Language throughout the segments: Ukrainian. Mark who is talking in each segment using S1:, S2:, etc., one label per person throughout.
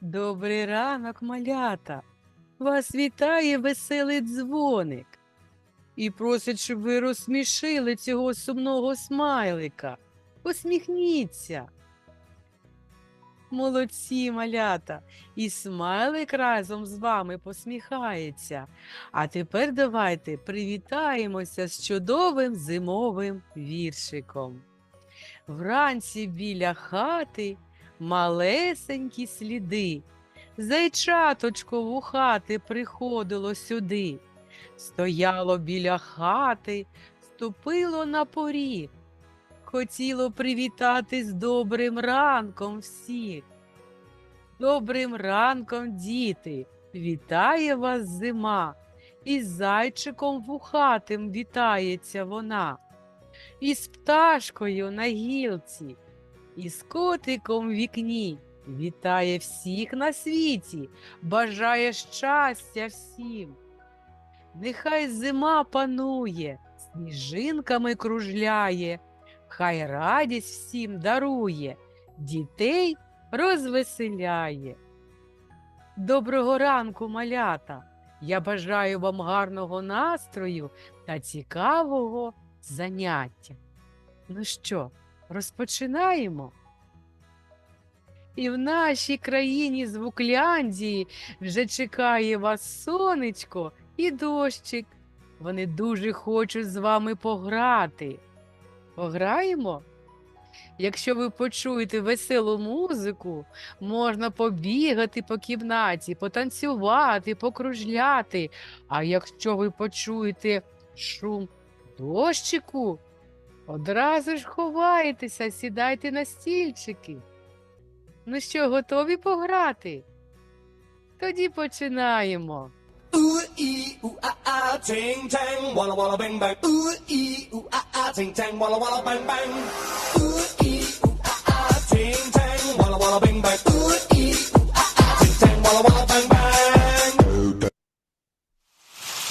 S1: Добрий ранок, малята. Вас вітає веселий дзвоник. І просить, щоб ви розсмішили цього сумного смайлика. Посміхніться. Молодці, малята, і смайлик разом з вами посміхається. А тепер давайте привітаємося з чудовим зимовим віршиком. Вранці біля хати малесенькі сліди. Зайчаточко в хати приходило сюди, стояло біля хати, ступило на поріг, хотіло привітати з добрим ранком всіх. Добрим ранком, діти, вітає вас зима, і з зайчиком вухатим вітається вона, і з пташкою на гілці, і з котиком в вікні. Вітає всіх на світі, бажає щастя всім. Нехай зима панує, сніжинками кружляє, хай радість всім дарує, дітей розвеселяє. Доброго ранку, малята! Я бажаю вам гарного настрою та цікавого заняття. Ну що, розпочинаємо? І в нашій країні Звукляндії вже чекає вас сонечко і дощик. Вони дуже хочуть з вами пограти. Пограємо? Якщо ви почуєте веселу музику, можна побігати по кімнаті, потанцювати, покружляти. А якщо ви почуєте шум дощику, одразу ж ховайтеся, сідайте на стільчики. Ну що, готові пограти? Тоді починаємо.
S2: Ah ah ah ah ah ah ah ah walla bang bang.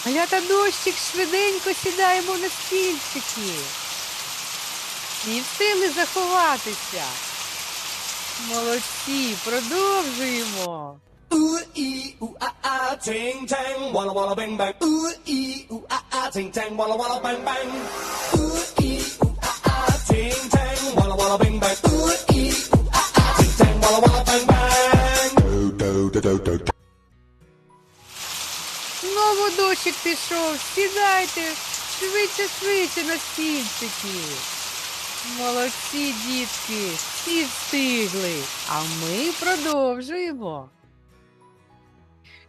S1: Малята дощик швиденько сідаємо на стільчики. І встигли заховатися. Молодці, продовжуємо.
S2: Ah ah ah ah ah ah bang. Ooh ee ooh ah ah ting tang walla walla bang bang.
S1: Знову дощик пішов. Сідайте швидше, швидше на стільчики. Молодці, дітки, всі встигли. А ми продовжуємо.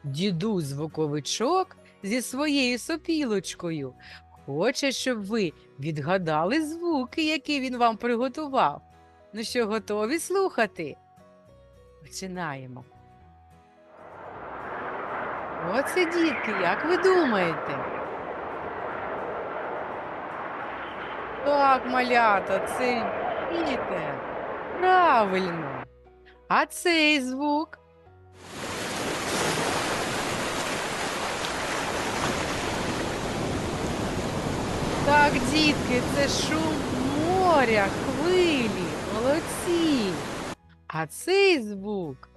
S1: Дідусь звуковичок зі своєю сопілочкою хоче, щоб ви відгадали звуки, які він вам приготував. Ну що, готові слухати? Починаємо. Оце дітки, як ви думаєте? Так, малята, це вітер. Правильно. А цей звук? Так, дітки, це шум моря, хвилі, молодці. А цей звук?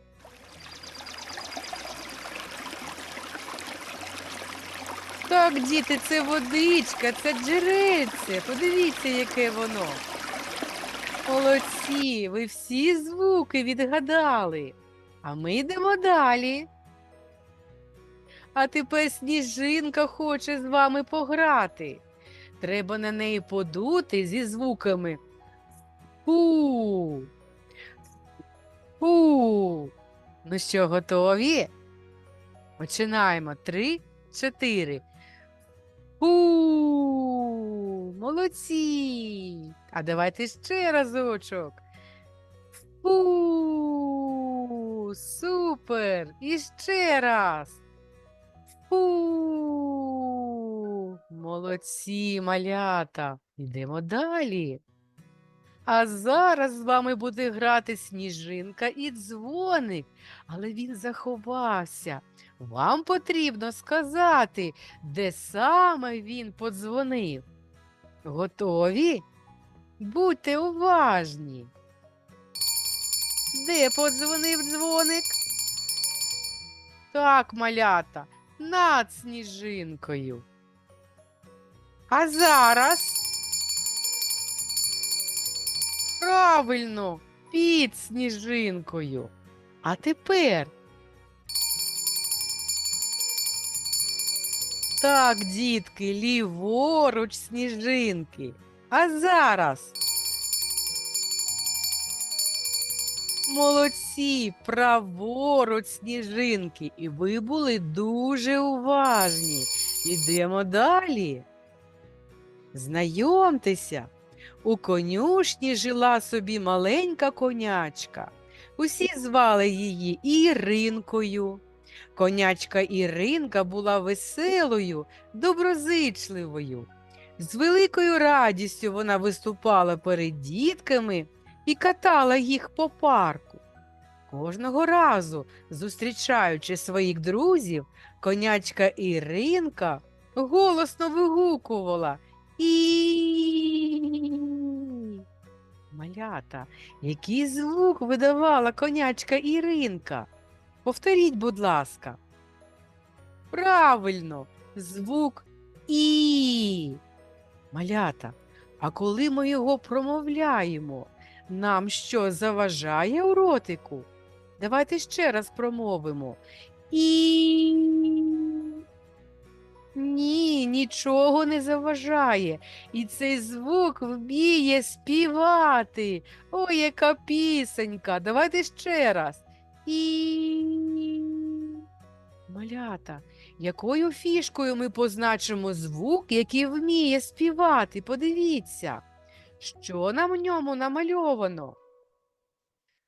S1: Так, діти, це водичка, це джерельце. Подивіться, яке воно. Молодці, ви всі звуки відгадали. А ми йдемо далі. А тепер сніжинка хоче з вами пограти. Треба на неї подути зі звуками Фу. Фу. Ну що, готові? Починаємо. Три, чотири. Фу. Молодці. А давайте ще разочок. Фу. Супер. І ще раз. Фу. Молодці, малята. Йдемо далі. А зараз з вами буде грати сніжинка і дзвоник, але він заховався. Вам потрібно сказати, де саме він подзвонив. Готові? Будьте уважні. Де подзвонив дзвоник? Так, малята, над сніжинкою. А зараз. Правильно, під сніжинкою. А тепер. Так, дітки, ліворуч сніжинки. А зараз. Молодці, праворуч сніжинки. І ви були дуже уважні. Ідемо далі. Знайомтеся, у конюшні жила собі маленька конячка. Усі звали її Іринкою. Конячка Іринка була веселою, доброзичливою. З великою радістю вона виступала перед дітками і катала їх по парку. Кожного разу, зустрічаючи своїх друзів, конячка Іринка голосно вигукувала і. Малята, який звук видавала конячка Іринка? Повторіть, будь ласка. Правильно, звук І. Малята, а коли ми його промовляємо, нам що заважає у ротику? Давайте ще раз промовимо. І. Ні, нічого не заважає. І цей звук вміє співати. Ой, яка пісенька. Давайте ще раз. І. Малята, якою фішкою ми позначимо звук, який вміє співати? Подивіться, що на ньому намальовано?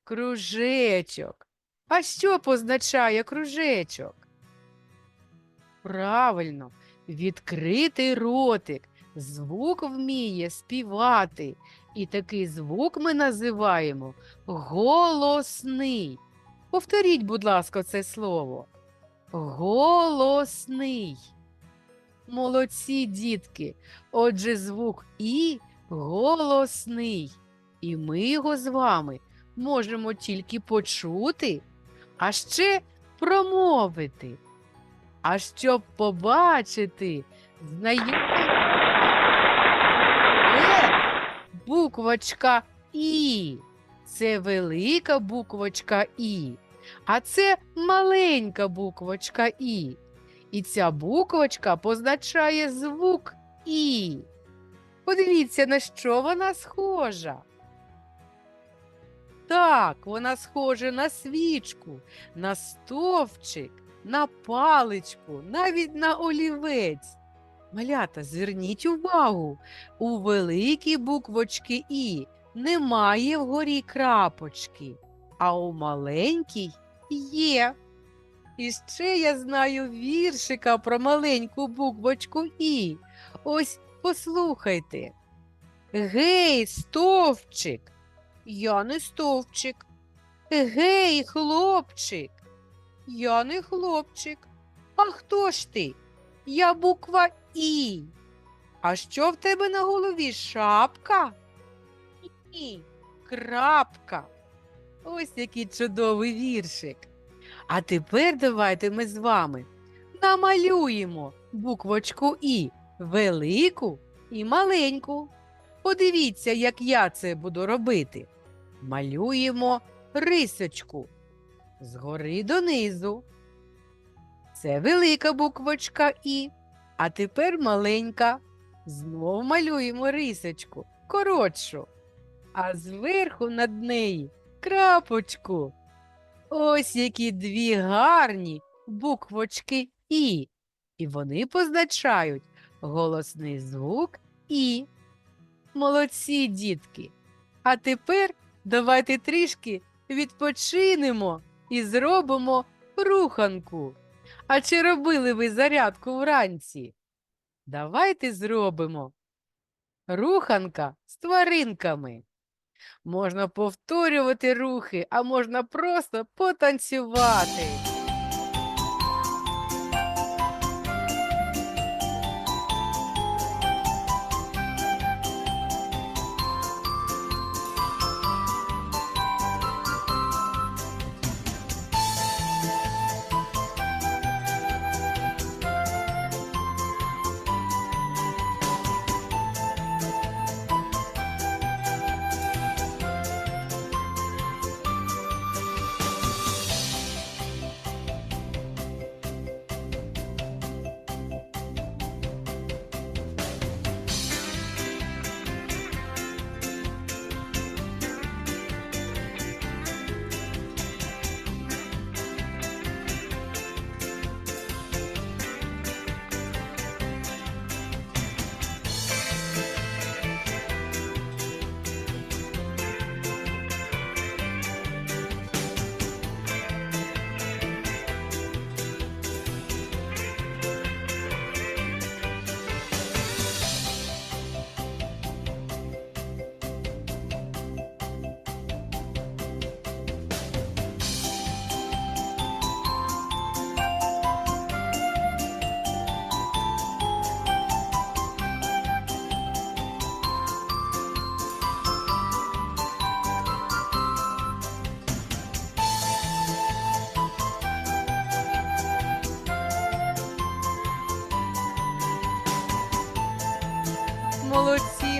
S1: Кружечок. А що позначає кружечок? Правильно, відкритий ротик. Звук вміє співати. І такий звук ми називаємо голосний. Повторіть, будь ласка, це слово. Голосний. Молодці дітки. Отже, звук І голосний. І ми його з вами можемо тільки почути, а ще промовити. А щоб побачити, знайомі буквочка І. Це велика буквочка І. А це маленька буквочка І. І ця буквочка позначає звук І. Подивіться, на що вона схожа. Так, вона схожа на свічку, на стовпчик, на паличку, навіть на олівець. Малята, зверніть увагу, у великій буквочки І немає вгорі крапочки, а у маленькій є. І ще я знаю віршика про маленьку буквочку І. Ось послухайте. Гей, стовпчик, я не стовпчик. Гей, хлопчик, я не хлопчик. А хто ж ти? Я буква І. А що в тебе на голові? Шапка? Ні, крапка. Ось який чудовий віршик. А тепер давайте ми з вами намалюємо буквочку І велику і маленьку. Подивіться, як я це буду робити. Малюємо рисочку згори донизу. Це велика буквочка І. А тепер маленька. Знову малюємо рисочку коротшу, а зверху над неї крапочку. Ось які дві гарні буквочки І. І вони позначають голосний звук І. Молодці, дітки. А тепер давайте трішки відпочинемо і зробимо руханку. А чи робили ви зарядку вранці? Давайте зробимо. Руханка з тваринками. Можна повторювати рухи, а можна просто потанцювати.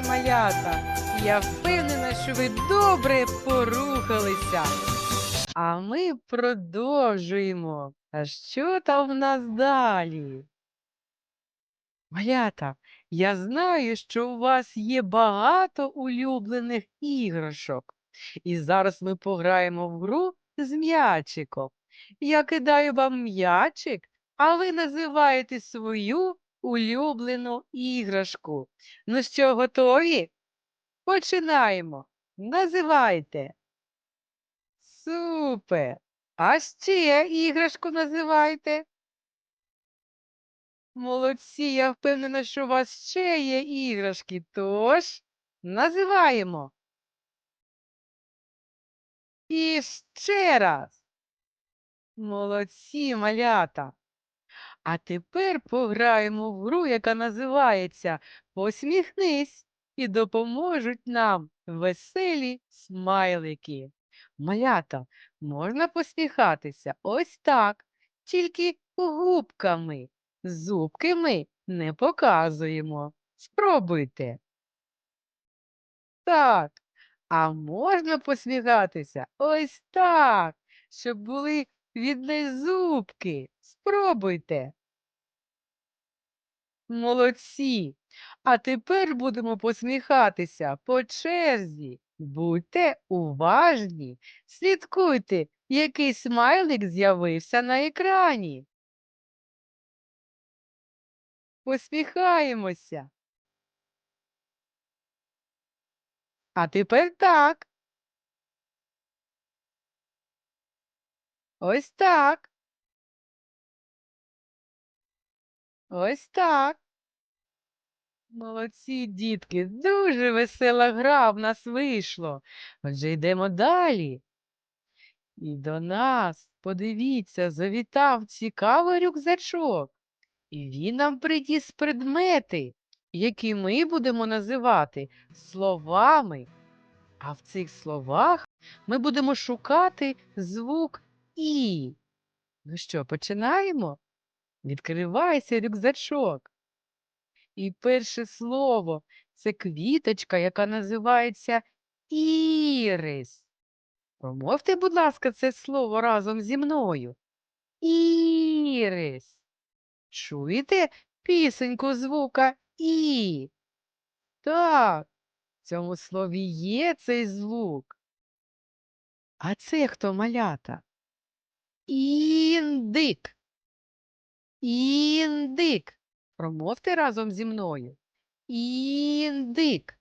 S1: Малята! Я впевнена, що ви добре порухалися. А ми продовжуємо. А що там в нас далі? Малята, я знаю, що у вас є багато улюблених іграшок. І зараз ми пограємо в гру з м'ячиком. Я кидаю вам м'ячик, а ви називаєте свою улюблену іграшку. Ну що, готові? Починаємо. Називайте. Супер. А ще іграшку називайте. Молодці, я впевнена, що у вас ще є іграшки. Тож називаємо. І ще раз. Молодці, малята. А тепер пограємо в гру, яка називається Посміхнись і допоможуть нам веселі смайлики. Малята, можна посміхатися ось так, тільки губками. Зубки ми не показуємо. Спробуйте. Так. А можна посміхатися ось так, щоб були видно зубки. Спробуйте. Молодці. А тепер будемо посміхатися по черзі. Будьте уважні. Слідкуйте, який смайлик з'явився на екрані. Посміхаємося. А тепер так. Ось так. Ось так. Молодці, дітки, дуже весела гра в нас вийшло. Отже, йдемо далі. І до нас, подивіться, завітав цікавий рюкзачок. І він нам приніс предмети, які ми будемо називати словами. А в цих словах ми будемо шукати звук І. Ну що, починаємо? Відкривайся рюкзачок. І перше слово це квіточка, яка називається ірис. Промовте, будь ласка, це слово разом зі мною. Ірис. Чуєте пісеньку звука І? Так, в цьому слові є цей звук. А це хто малята? Індик. Індик. Промовте разом зі мною. Індик.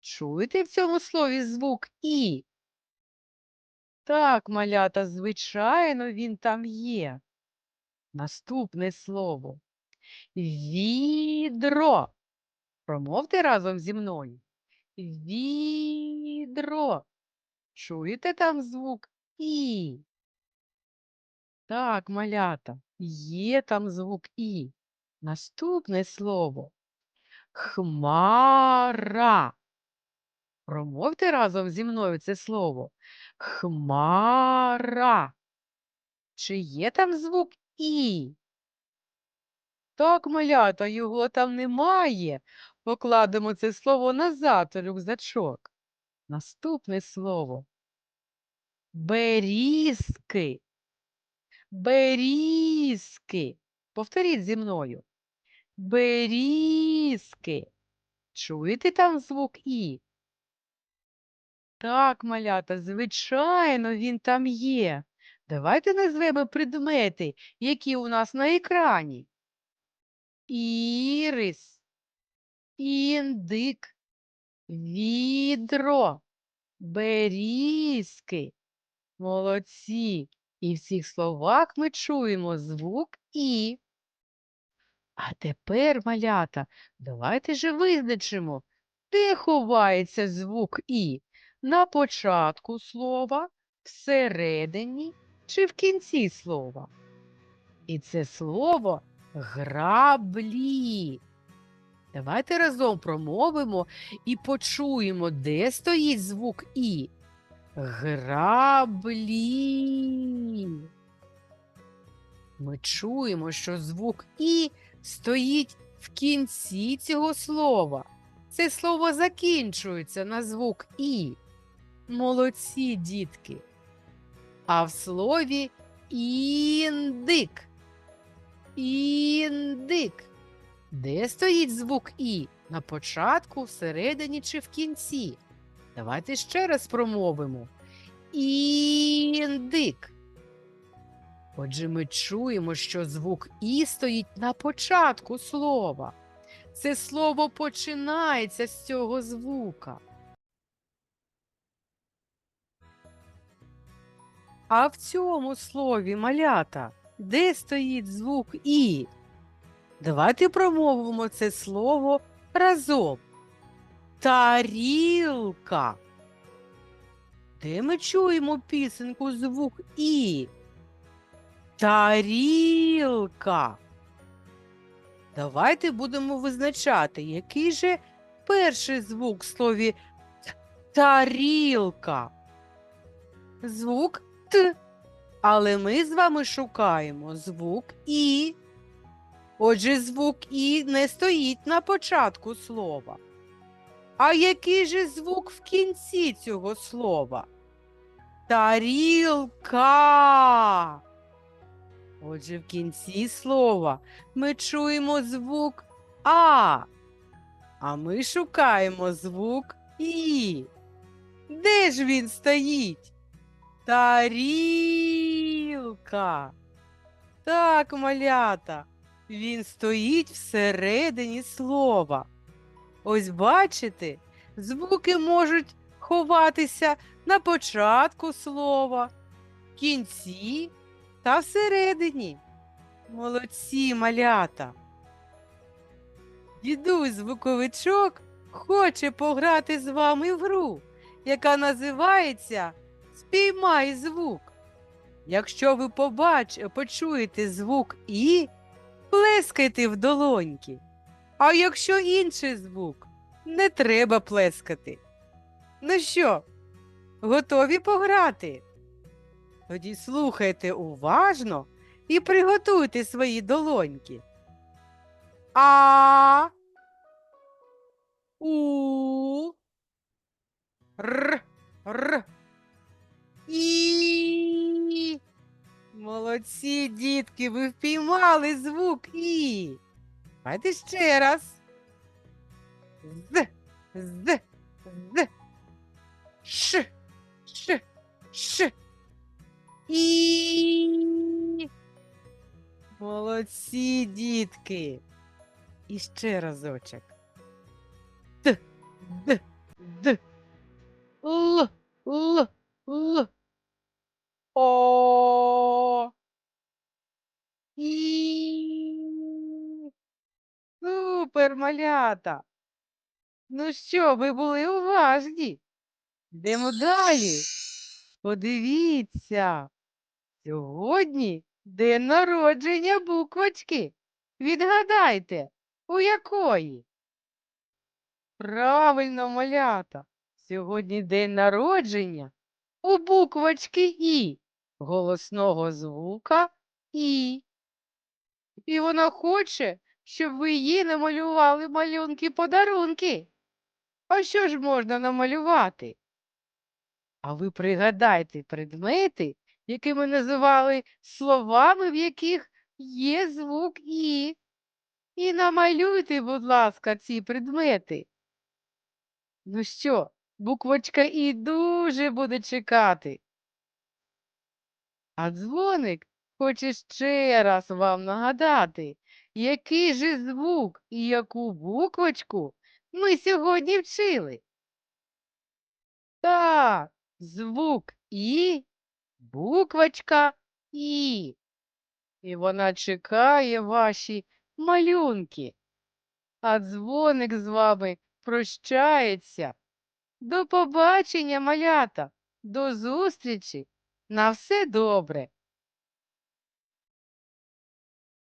S1: Чуєте в цьому слові звук І? Так, малята, звичайно, він там є. Наступне слово. Відро. Промовте разом зі мною. Відро. Чуєте там звук І? Так, малята, є там звук І. Наступне слово. Хмара. Промовте разом зі мною це слово. Хмара. Чи є там звук І? Так, малята, його там немає. Покладемо це слово назад у рюкзачок. Наступне слово. Берізки. Берізки. Повторіть зі мною. Берізки. Чуєте там звук І? Так, малята, звичайно, він там є. Давайте назвемо предмети, які у нас на екрані. Ірис, індик, відро, берізки. Молодці. І в цих словах ми чуємо звук І. А тепер, малята, давайте же визначимо, де ховається звук І. На початку слова, всередині чи в кінці слова. І це слово граблі. Давайте разом промовимо і почуємо, де стоїть звук І. Граблі. Ми чуємо, що звук І стоїть в кінці цього слова. Це слово закінчується на звук І. Молодці, дітки. А в слові індик. Індик. Де стоїть звук І? На початку, всередині чи в кінці? Давайте ще раз промовимо. Індик. Отже, ми чуємо, що звук І стоїть на початку слова. Це слово починається з цього звука. А в цьому слові малята, де стоїть звук І? Давайте промовимо це слово разом. Тарілка. Де ми чуємо пісеньку звук І? Тарілка. Давайте будемо визначати, який же перший звук в слові тарілка. Звук Т. Але ми з вами шукаємо звук І. Отже, звук І не стоїть на початку слова. А який же звук в кінці цього слова? Тарілка. Отже, в кінці слова ми чуємо звук А. А ми шукаємо звук І. Де ж він стоїть? Тарілка. Так, малята, він стоїть всередині слова. Ось бачите, звуки можуть ховатися на початку слова, кінці та всередині. Молодці малята. Дідусь звуковичок хоче пограти з вами в гру, яка називається Спіймай звук. Якщо ви побач... почуєте звук І, плескайте в долоньки. А якщо інший звук, не треба плескати. Ну що, готові пограти? Тоді слухайте уважно і приготуйте свої долоньки. А. У. Р. Р. І. Молодці, дітки, ви впіймали звук І. Давайте ще раз. З. З. З. Ш. Ш. Ш. І. Молодці, дітки. І ще разочок. Д. Д. Д. Л. Л. Л. О. І. Супер, малята. Ну що, ви були уважні? Йдемо далі. Подивіться. Сьогодні день народження буквочки. Відгадайте, у якої? Правильно, малята. Сьогодні день народження у буквочки І, голосного звука І. І вона хоче, щоб ви їй намалювали малюнки-подарунки. А що ж можна намалювати? А ви пригадайте предмети, які ми називали словами, в яких є звук І. І намалюйте, будь ласка, ці предмети. Ну що, буквочка І дуже буде чекати. А дзвоник хоче ще раз вам нагадати, який же звук і яку буквочку ми сьогодні вчили. Так, звук І, буквочка І. І вона чекає ваші малюнки. А дзвоник з вами прощається. До побачення, малята, до зустрічі. На все добре.